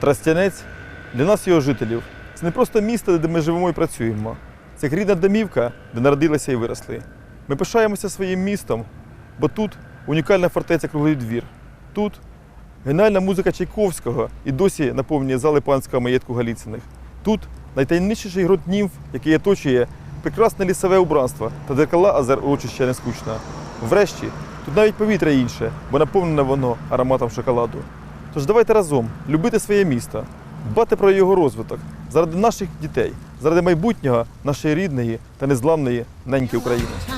Трастянець для нас, його жителів, це не просто місто, де ми живемо і працюємо. Це рідна домівка, де народилися і виросли. Ми пишаємося своїм містом, бо тут унікальна фортеця Круглий двір. Тут геніальна музика Чайковського і досі наповнює зали панського маєтку Галіциних. Тут найтаємничіший ґрунт німф, який оточує прекрасне лісове убранство та дзеркала озер урочища не скучно. Врешті, тут навіть повітря інше, бо наповнене воно ароматом шоколаду. Тож давайте разом любити своє місто, дбати про його розвиток заради наших дітей, заради майбутнього нашої рідної та незламної неньки України.